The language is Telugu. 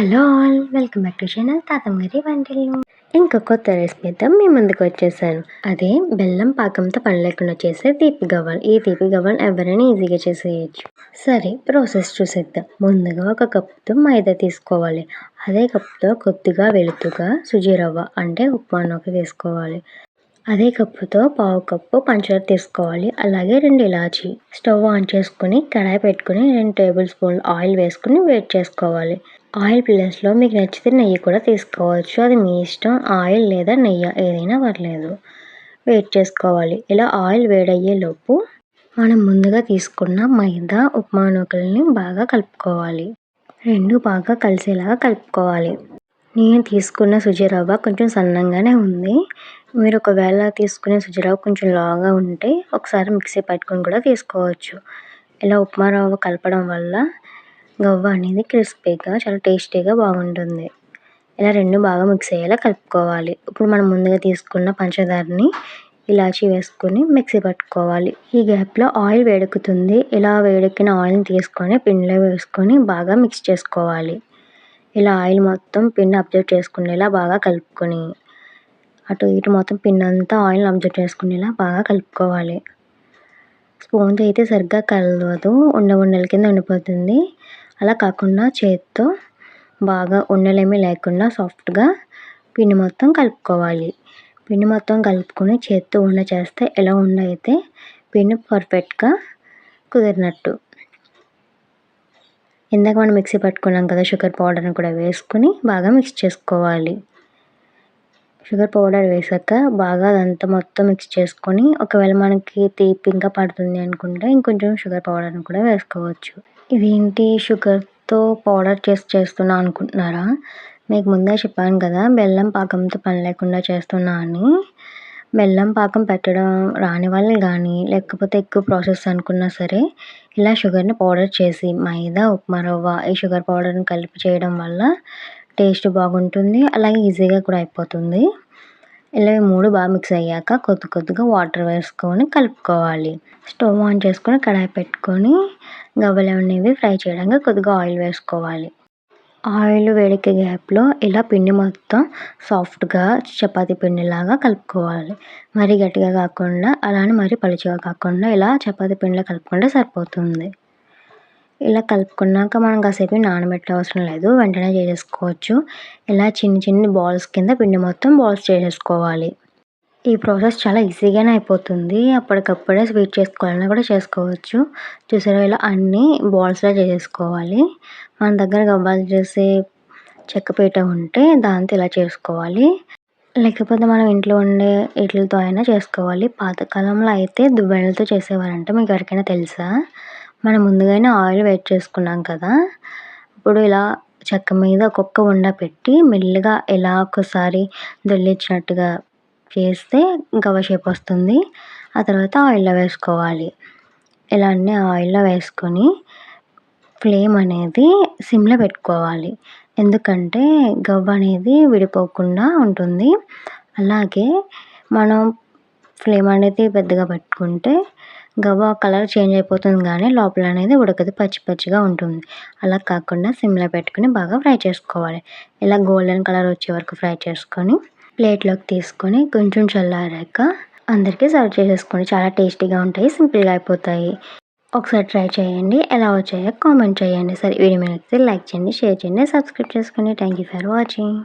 Hello all welcome back to channel తాతమ్మ గారి వంటలు. ఇంకా కొత్త రెసిపీతో మీ ముందుకు వచ్చేసాను. అదే బెల్లం పాకంతో పని లేకుండా చేసే తీపి గవ్వలు. ఈ తీపి గవ్వలు ఎవరైనా ఈజీగా చేసేయచ్చు. సరే ప్రాసెస్ చూసేద్దాం. ముందుగా ఒక కప్పుతో మైదా తీసుకోవాలి. అదే కప్పుతో కొద్దిగా వెలుతుగా సుజీ రవ్వ అంటే ఉప్మా నూక తీసుకోవాలి. అదే కప్పుతో పావు కప్పు పంచదార తీసుకోవాలి. అలాగే రెండు ఇలాచి స్టవ్ ఆన్ చేసుకుని కడాయి పెట్టుకుని రెండు టేబుల్ స్పూన్లు ఆయిల్ వేసుకుని వేడి చేసుకోవాలి. ఆయిల్ ప్లేస్లో మీకు నచ్చితే నెయ్యి కూడా తీసుకోవచ్చు. అది మీ ఇష్టం. ఆయిల్ లేదా నెయ్యి ఏదైనా పర్లేదు. వేడి చేసుకోవాలి. ఇలా ఆయిల్ వేడయ్యేలోపు మనం ముందుగా తీసుకున్న మైదా ఉప్మా నూకల్ని బాగా కలుపుకోవాలి. రెండు బాగా కలిసేలాగా కలుపుకోవాలి. నేను తీసుకున్న సుజీరవ్వ కొంచెం సన్నంగానే ఉంది. మీరు ఒకవేళ తీసుకునే సుజీరవ్వ కొంచెం లావుగా ఉంటే ఒకసారి మిక్సీ పట్టుకొని కూడా తీసుకోవచ్చు. ఇలా ఉప్మా రవ్వ కలపడం వల్ల గవ్వ అనేది క్రిస్పీగా చాలా టేస్టీగా బాగుంటుంది. ఇలా రెండు బాగా మిక్స్ అయ్యేలా కలుపుకోవాలి. ఇప్పుడు మనం ముందుగా తీసుకున్న పంచదారని ఇలాచి వేసుకొని మిక్సీ పట్టుకోవాలి. ఈ గ్యాప్లో ఆయిల్ వేడెక్కుతుంది. ఇలా వేడెక్కిన ఆయిల్ని తీసుకొని పిండిలో వేసుకొని బాగా మిక్స్ చేసుకోవాలి. ఇలా ఆయిల్ మొత్తం పిండి అబ్జర్వ్ చేసుకునేలా బాగా కలుపుకొని అటు ఇటు మొత్తం పిండి అంతా ఆయిల్ అబ్జర్వ్ చేసుకునేలా బాగా కలుపుకోవాలి. స్పూన్తో అయితే సరిగ్గా కలవదు. ఉండ ఉండల కింద ఉండిపోతుంది. అలా కాకుండా చేతితో బాగా ఉండలేమీ లేకుండా సాఫ్ట్గా పిండి మొత్తం కలుపుకోవాలి. పిండి మొత్తం కలుపుకొని చేత్తో ఉండ చేస్తే ఎలా ఉండ అయితే పిండి పర్ఫెక్ట్గా కుదిరినట్టు. ఇందాక మనం మిక్సీ పట్టుకున్నాం కదా షుగర్ పౌడర్ని కూడా వేసుకుని బాగా మిక్స్ చేసుకోవాలి. షుగర్ పౌడర్ వేసాక బాగా అదంతా మొత్తం మిక్స్ చేసుకొని ఒకవేళ మనకి తీపి ఇంకా పడుతుంది అనుకుంటే ఇంకొంచెం షుగర్ పౌడర్ని కూడా వేసుకోవచ్చు. ఇదేంటి షుగర్తో పౌడర్ చేసి చేస్తున్నా అనుకుంటున్నారా? మీకు ముందే చెప్పాను కదా బెల్లం పాకంతో పని లేకుండా చేస్తున్నా అని. బెల్లం పాకం పెట్టడం రాని వాళ్ళు కానీ లేకపోతే ఎక్కువ ప్రాసెస్ అనుకున్నా సరే ఇలా షుగర్ని పౌడర్ చేసి మైదా ఉప్మా రవ్వ ఈ షుగర్ పౌడర్ని కలిపి చేయడం వల్ల టేస్ట్ బాగుంటుంది అలాగే ఈజీగా కూడా అయిపోతుంది. ఇలా మూడు బాగా మిక్స్ అయ్యాక కొద్ది కొద్దిగా వాటర్ వేసుకొని కలుపుకోవాలి. స్టవ్ ఆన్ చేసుకొని కడాయి పెట్టుకొని గవ్వలు అనేవి ఫ్రై చేయడానికి కొద్దిగా ఆయిల్ వేసుకోవాలి. ఆయిల్ వేడికే గ్యాప్లో ఇలా పిండి మొత్తం సాఫ్ట్గా చపాతీ పిండిలాగా కలుపుకోవాలి. మరీ గట్టిగా కాకుండా అలానే మరీ పలుచగా కాకుండా ఇలా చపాతీ పిండిలో కలుపుకుంటే సరిపోతుంది. ఇలా కలుపుకున్నాక మనం కాసేపు నానబెట్టే అవసరం లేదు. వెంటనే చేసేసుకోవచ్చు. ఇలా చిన్న చిన్న బాల్స్ కింద పిండి మొత్తం బాల్స్ చేసేసుకోవాలి. ఈ ప్రాసెస్ చాలా ఈజీగానే అయిపోతుంది. అప్పటికప్పుడే స్వీట్ చేసుకోవాలన్నా కూడా చేసుకోవచ్చు. చూసారా? ఇలా అన్నీ బాల్స్లా చేసేసుకోవాలి. మన దగ్గర గబ్బాలు చేసే చెక్కపీట ఉంటే దాంతో ఇలా చేసుకోవాలి. లేకపోతే మనం ఇంట్లో ఉండే ఇట్లతో అయినా చేసుకోవాలి. పాతకాలంలో అయితే దువ్వెనలతో చేసేవారంట. మీకు ఎవరికైనా తెలుసా? మనం ముందుగానే ఆయిల్ వేట్ చేసుకున్నాం కదా. ఇప్పుడు ఇలా చెక్క మీద ఒక్కొక్క ఉండ పెట్టి మెల్లగా ఎలా ఒకసారి దొల్లించినట్టుగా చేస్తే గవ్వ షేప్ వస్తుంది. ఆ తర్వాత ఆయిల్లో వేసుకోవాలి. ఇలా అన్నీ ఆయిల్లో వేసుకొని ఫ్లేమ్ అనేది సిమ్లో పెట్టుకోవాలి. ఎందుకంటే గవ్వ అనేది విడిపోకుండా ఉంటుంది. అలాగే మనం ఫ్లేమ్ అనేది పెద్దగా పెట్టుకుంటే గవ్వ కలర్ చేంజ్ అయిపోతుంది కానీ లోపల అనేది ఉడకదు పచ్చి పచ్చిగా ఉంటుంది. అలా కాకుండా సిమ్లో పెట్టుకుని బాగా ఫ్రై చేసుకోవాలి. ఇలా గోల్డెన్ కలర్ వచ్చే వరకు ఫ్రై చేసుకొని ప్లేట్లోకి తీసుకొని కొంచెం చల్లారాక అందరికీ సర్వ్ చేసేసుకోండి. చాలా టేస్టీగా ఉంటాయి సింపుల్గా అయిపోతాయి. ఒకసారి ట్రై చేయండి ఎలా వచ్చాయో కామెంట్ చేయండి. సరే వీడియో మీద లైక్ చేయండి షేర్ చేయండి సబ్స్క్రైబ్ చేసుకోండి. Thank you for watching.